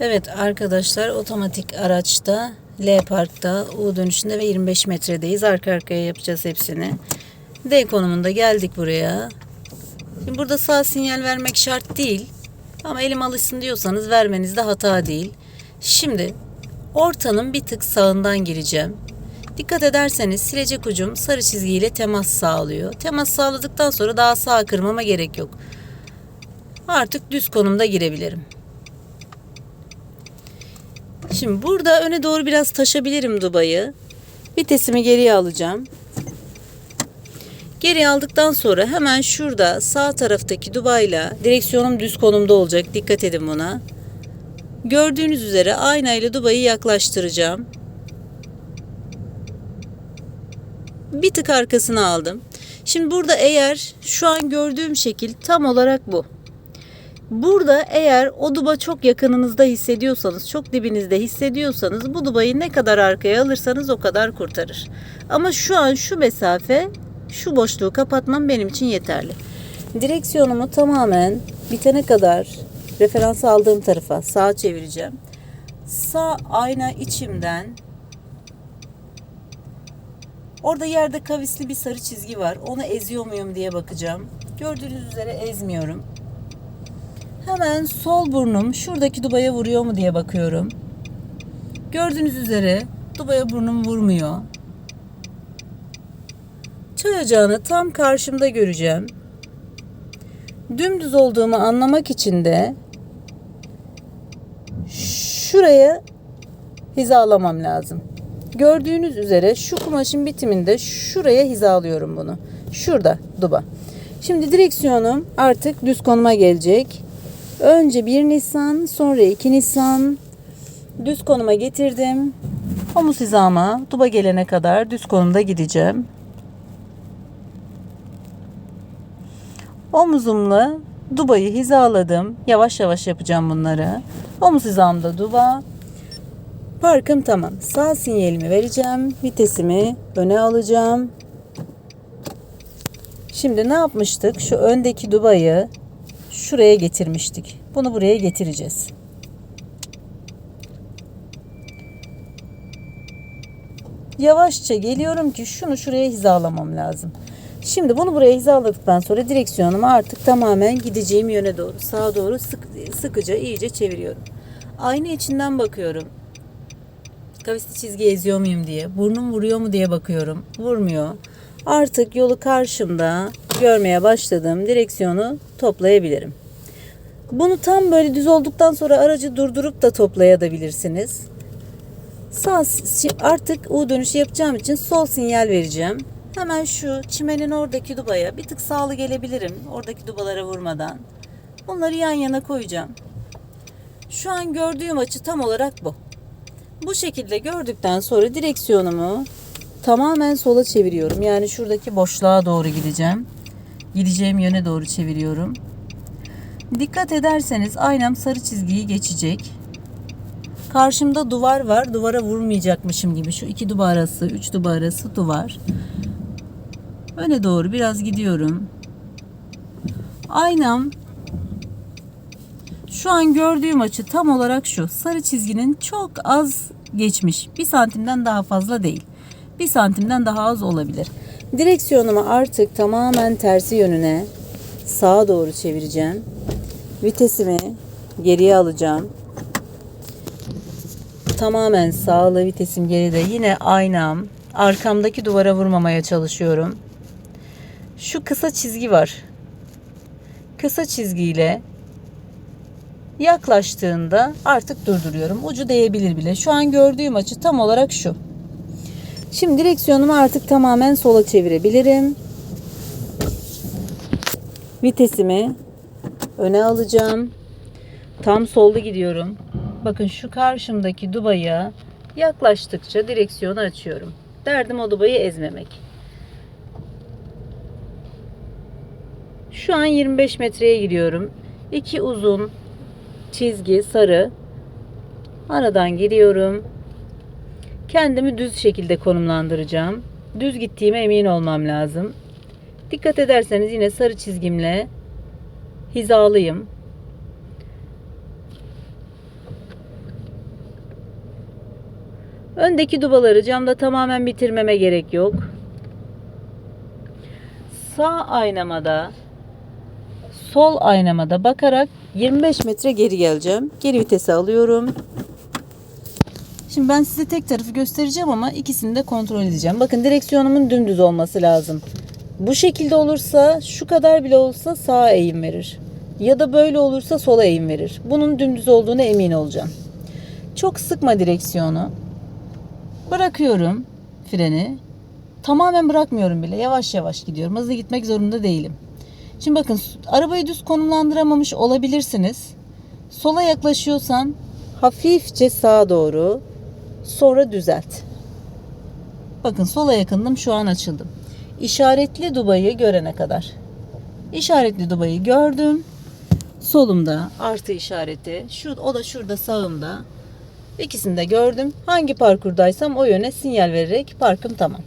Evet arkadaşlar otomatik araçta L parkta U dönüşünde ve 25 metredeyiz. Arka arkaya yapacağız hepsini. D konumunda geldik buraya. Şimdi burada sağ sinyal vermek şart değil. Ama elim alışsın diyorsanız vermeniz de hata değil. Şimdi ortanın bir tık sağından gireceğim. Dikkat ederseniz silecek ucum sarı çizgiyle temas sağlıyor. Temas sağladıktan sonra daha sağa kırmama gerek yok. Artık düz konumda girebilirim. Şimdi burada öne doğru biraz taşabilirim dubayı. Vitesimi geriye alacağım. Geri aldıktan sonra hemen şurada sağ taraftaki dubayla direksiyonum düz konumda olacak. Dikkat edin buna. Gördüğünüz üzere aynayla dubayı yaklaştıracağım. Bir tık arkasına aldım. Şimdi burada eğer şu an gördüğüm şekil tam olarak bu. Burada eğer o duba çok yakınınızda hissediyorsanız, çok dibinizde hissediyorsanız bu dubayı ne kadar arkaya alırsanız o kadar kurtarır. Ama şu an şu mesafe, şu boşluğu kapatmam benim için yeterli. Direksiyonumu tamamen bitene kadar referans aldığım tarafa sağa çevireceğim. Sağ ayna içimden Orada yerde kavisli bir sarı çizgi var. Onu eziyor muyum diye bakacağım. Gördüğünüz üzere ezmiyorum. Hemen sol burnum şuradaki dubaya vuruyor mu diye bakıyorum. Gördüğünüz üzere dubaya burnum vurmuyor. Çay ocağını tam karşımda göreceğim. Dümdüz olduğumu anlamak için de şuraya hizalamam lazım. Gördüğünüz üzere şu kumaşın bitiminde şuraya hizalıyorum bunu. Şurada duba. Şimdi direksiyonum artık düz konuma gelecek. Önce 1 Nisan, sonra 2 Nisan düz konuma getirdim. Omuz hizama duba gelene kadar düz konumda gideceğim. Omuzumla dubayı hizaladım. Yavaş yavaş yapacağım bunları. Omuz hizamda duba. Parkım tamam. Sağ sinyalimi vereceğim. Vitesimi öne alacağım. Şimdi ne yapmıştık? Şu öndeki dubayı şuraya getirmiştik. Bunu buraya getireceğiz. Yavaşça geliyorum ki şunu şuraya hizalamam lazım. Şimdi bunu buraya hizaladıktan sonra direksiyonumu artık tamamen gideceğim yöne doğru sağa doğru sık, sıkıca iyice çeviriyorum. Ayna içinden bakıyorum. Kavisli çizgi eziyor muyum diye. Burnum vuruyor mu diye bakıyorum. Vurmuyor. Artık yolu karşımda görmeye başladım. Direksiyonu toplayabilirim. Bunu tam böyle düz olduktan sonra aracı durdurup da toplayabilirsiniz. Sağ artık U dönüşü yapacağım için sol sinyal vereceğim. Hemen şu çimenin oradaki dubaya bir tık sağlı gelebilirim. Oradaki dubalara vurmadan. Bunları yan yana koyacağım. Şu an gördüğüm açı tam olarak bu. Bu şekilde gördükten sonra direksiyonumu tamamen sola çeviriyorum. Yani şuradaki boşluğa doğru gideceğim. Gideceğim yöne doğru çeviriyorum. Dikkat ederseniz aynam sarı çizgiyi geçecek. Karşımda duvar var. Duvara vurmayacakmışım gibi. Şu iki duba arası, üç duba arası duvar. Öne doğru biraz gidiyorum. Aynam şu an gördüğüm açı tam olarak şu. Sarı çizginin çok az geçmiş. Bir santimden daha fazla değil. Bir santimden daha az olabilir. Direksiyonumu artık tamamen tersi yönüne sağa doğru çevireceğim. Vitesimi geriye alacağım. Tamamen sağlı vitesim geride. Yine aynam. Arkamdaki duvara vurmamaya çalışıyorum. Şu kısa çizgi var. Kısa çizgiyle yaklaştığında artık durduruyorum. Ucu değebilir bile. Şu an gördüğüm açı tam olarak şu. Şimdi direksiyonumu artık tamamen sola çevirebilirim. Vitesimi öne alacağım. Tam solda gidiyorum. Bakın şu karşımdaki dubaya yaklaştıkça direksiyonu açıyorum. Derdim o dubayı ezmemek. Şu an 25 metreye gidiyorum. İki uzun çizgi sarı. Aradan giriyorum. Kendimi düz şekilde konumlandıracağım. Düz gittiğime emin olmam lazım. Dikkat ederseniz yine sarı çizgimle hizalıyım. Öndeki dubaları camda tamamen bitirmeme gerek yok. Sağ aynamada sol aynamada bakarak 25 metre geri geleceğim. Geri vitese alıyorum. Şimdi ben size tek tarafı göstereceğim ama ikisini de kontrol edeceğim. Bakın direksiyonumun dümdüz olması lazım. Bu şekilde olursa şu kadar bile olsa sağa eğim verir. Ya da böyle olursa sola eğim verir. Bunun dümdüz olduğuna emin olacağım. Çok sıkma direksiyonu. Bırakıyorum freni. Tamamen bırakmıyorum bile. Yavaş yavaş gidiyorum. Hızlı gitmek zorunda değilim. Şimdi bakın arabayı düz konumlandıramamış olabilirsiniz. Sola yaklaşıyorsan hafifçe sağa doğru sonra düzelt. Bakın sola yakındım şu an açıldım. İşaretli dubayı görene kadar. İşaretli dubayı gördüm. Solumda artı işareti. Şu, o da şurada sağımda. İkisini de gördüm. Hangi parkurdaysam o yöne sinyal vererek parkım tamam.